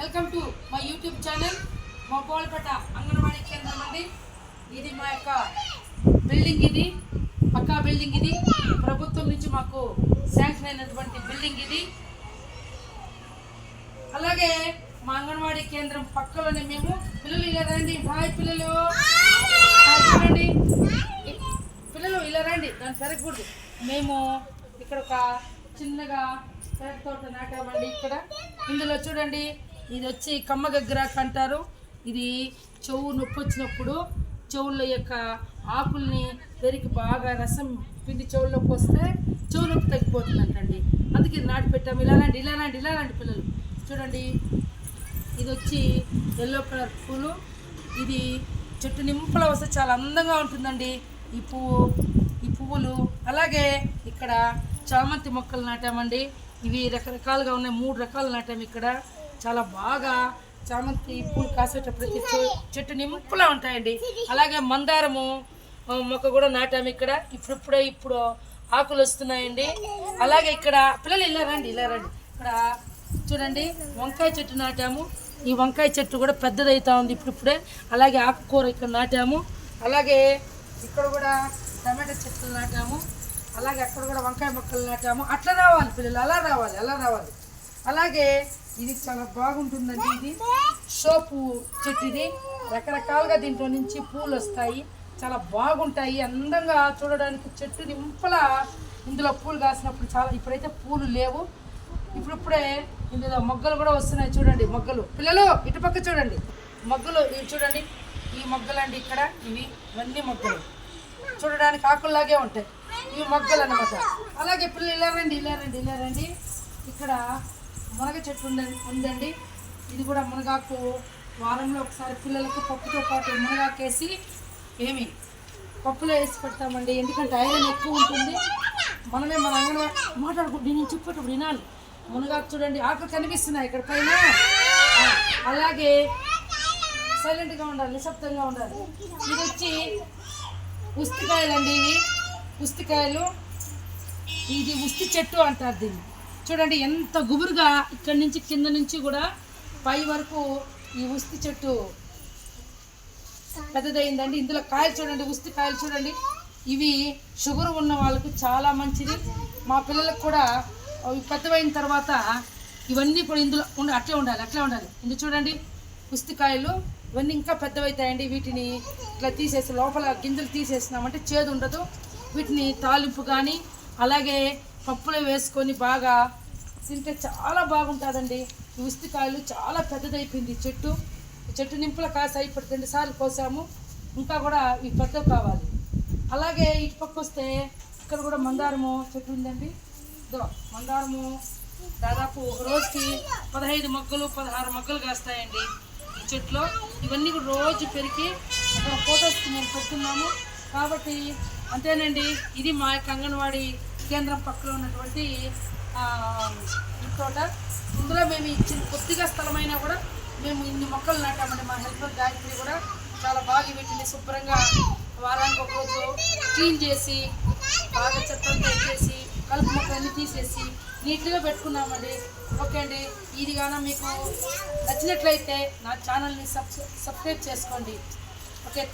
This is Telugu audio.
Welcome to my YouTube channel మా పోలపేట అంగన్వాడీ కేంద్రం అండి. ఇది మా యొక్క బిల్డింగ్ ఇది పక్కా బిల్డింగ్ ఇది. ప్రభుత్వం నుంచి మాకు శాంక్షన్ అయినటువంటి బిల్డింగ్ ఇది. అలాగే మా అంగన్వాడీ కేంద్రం పక్కలోనే మేము పిల్లలు ఇలా రండి. హాయ్ పిల్లలు. చూడండి. పిల్లలు ఇలా రండి. దాన్ని పెరగకూడదు. మేము ఇక్కడ ఒక చిన్నగా పెరగ తోట నాటామండి ఇక్కడ. ఇందులో చూడండి. ఇది వచ్చి కమ్మ గగ్గరాకు అంటారు ఇది చెవు నొప్పి వచ్చినప్పుడు చెవుల యొక్క ఆకుల్ని పెరిగి బాగా రసం పిండి చెవుల్లోకి వస్తే చెవు నొప్పి తగ్గిపోతుందంటండి. అందుకే నాటి పెట్టాము. ఇలాంటి ఇలాంటి ఇలాంటి పిల్లలు. చూడండి. ఇది వచ్చి ఎల్లో కలర్ పూలు. ఇది చెట్టు నింపల వస్తే చాలా అందంగా ఉంటుందండి. ఈ పువ్వు ఈ పువ్వులు. అలాగే ఇక్కడ చామంతి మొక్కలు నాటామండి. ఇవి రకరకాలుగా ఉన్నాయి. మూడు రకాలు నాటాము ఇక్కడ. చాలా బాగా చామంతి పూలు కాసేటప్పుడు చెట్టు చెట్టు నింపులా ఉంటాయండి. అలాగే మందారము మొక్క కూడా నాటాము ఇక్కడ. ఇప్పుడిప్పుడే ఇప్పుడు ఆకులు వస్తున్నాయండి. అలాగే ఇక్కడ పిల్లలు ఇలా రండి ఇలా రండి. ఇక్కడ చూడండి వంకాయ చెట్టు నాటాము. ఈ వంకాయ చెట్టు కూడా పెద్దదైతా ఉంది ఇప్పుడిప్పుడే. అలాగే ఆకుకూర ఇక్కడ నాటాము. అలాగే ఇక్కడ కూడా టమాటా చెట్లు నాటాము. అలాగే అక్కడ కూడా వంకాయ మొక్కలు నాటాము. అట్లా రావాలి పిల్లలు అలా రావాలి అలా రావాలి. అలాగే ఇది చాలా బాగుంటుందండి ఇది. సోపు చెట్టు ఇది రకరకాలుగా దీంట్లో నుంచి పూలు వస్తాయి. చాలా బాగుంటాయి. అందంగా చూడడానికి చెట్టు నింపలా ఇందులో పూలు కాసినప్పుడు చాలా ఇప్పుడైతే పూలు లేవు. ఇప్పుడిప్పుడే ఇందులో మొగ్గలు కూడా వస్తున్నాయి చూడండి మొగ్గలు. పిల్లలు ఇటుపక్క చూడండి. మొగ్గలు ఇవి చూడండి. ఈ మొగ్గలు అండి ఇక్కడ ఇవి ఇవన్నీ మొగ్గలు. చూడడానికి ఆకుల్లాగే ఉంటాయి. ఇవి మొగ్గలు అనమాట అలాగే పిల్లలు ఇలా రండి ఇలా రండి ఇలా రండి. ఇక్కడ మునగ చెట్టు ఉందండి ఉందండి. ఇది కూడా మునగాకు వారంలో ఒకసారి పిల్లలకు పప్పుతో పాటు మునగాకేసి ఏమి పప్పులో వేసి పెడతామండి. ఎందుకంటే ఐరన్ ఎక్కువ ఉంటుంది. మనమే మన అంగన మాట్లాడుకుంటే నేను చెప్పేటప్పుడు వినాలి. మునగాకు చూడండి ఆకులు కనిపిస్తున్నాయి ఇక్కడ పైన. అలాగే సైలెంట్గా ఉండాలి నిశ్శబ్దంగా ఉండాలి. ఇది వచ్చి ఉస్తికాయలు అండి ఇవి. ఉస్తికాయలు. ఇది ఉస్తి చెట్టు అంటారు దీన్ని. చూడండి ఎంత గుబురుగా ఇక్కడి నుంచి కింద నుంచి కూడా పై వరకు ఈ ఉస్తి చెట్టు పెద్దదైందండి. ఇందులో కాయలు చూడండి ఉస్తి కాయలు చూడండి. ఇవి షుగర్ ఉన్న వాళ్ళకు చాలా మంచిది. మా పిల్లలకు కూడా అవి పెద్దవైన తర్వాత ఇవన్నీ కూడా ఇందులో ఉండి అట్లే ఉండాలి అట్లే ఉండాలి. ఇది చూడండి ఉస్తికాయలు ఇవన్నీ ఇంకా పెద్దవైతాయండి. వీటిని ఇట్లా తీసేసి లోపల గింజలు తీసేసినామంటే చేదు ఉండదు. వీటిని తాలింపు కానీ అలాగే పప్పులో వేసుకొని బాగా తింటే చాలా బాగుంటుందండి. ఈ ఉస్తికాయలు చాలా పెద్దదైపోయింది చెట్టు. చెట్టు నింపుల కాసాయి ఇప్పుడు రెండు సార్లు కోసాము. ఇంకా కూడా ఇవి పెద్దవి కావాలి. అలాగే ఇటు పక్క వస్తే ఇక్కడ కూడా మందారము చెట్టు ఉందండి. ఇదో మందారము దాదాపు రోజుకి పదహైదు మొగ్గలు పదహారు మొగ్గలు కాస్తాయండి ఈ చెట్లో ఇవన్నీ కూడా రోజు పెరిగి అక్కడ ఫొటోస్ మేము పెడుతున్నాము. కాబట్టి అంతేనండి. ఇది మా యొక్క అంగన్వాడీ కేంద్రం పక్కన ఉన్నటువంటి తోట. ఇందులో మేము ఇచ్చిన కొద్దిగా స్థలమైనా కూడా మేము ఇన్ని మొక్కలు నాటామండి. మా హెల్పర్ గాయత్రి కూడా చాలా బాగా పెట్టింది. శుభ్రంగా వారానికి ఒక రోజు క్లీన్ చేసి బాగా చెత్తంతా ఎత్తేసి కలుపు మొక్కలన్నీ తీసేసి నీట్గా పెట్టుకున్నామండి. ఓకే అండి. ఇది కానీ మీకు నచ్చినట్లయితే నా ఛానల్ని సబ్స్ సబ్స్క్రైబ్ చేసుకోండి. ఓకే.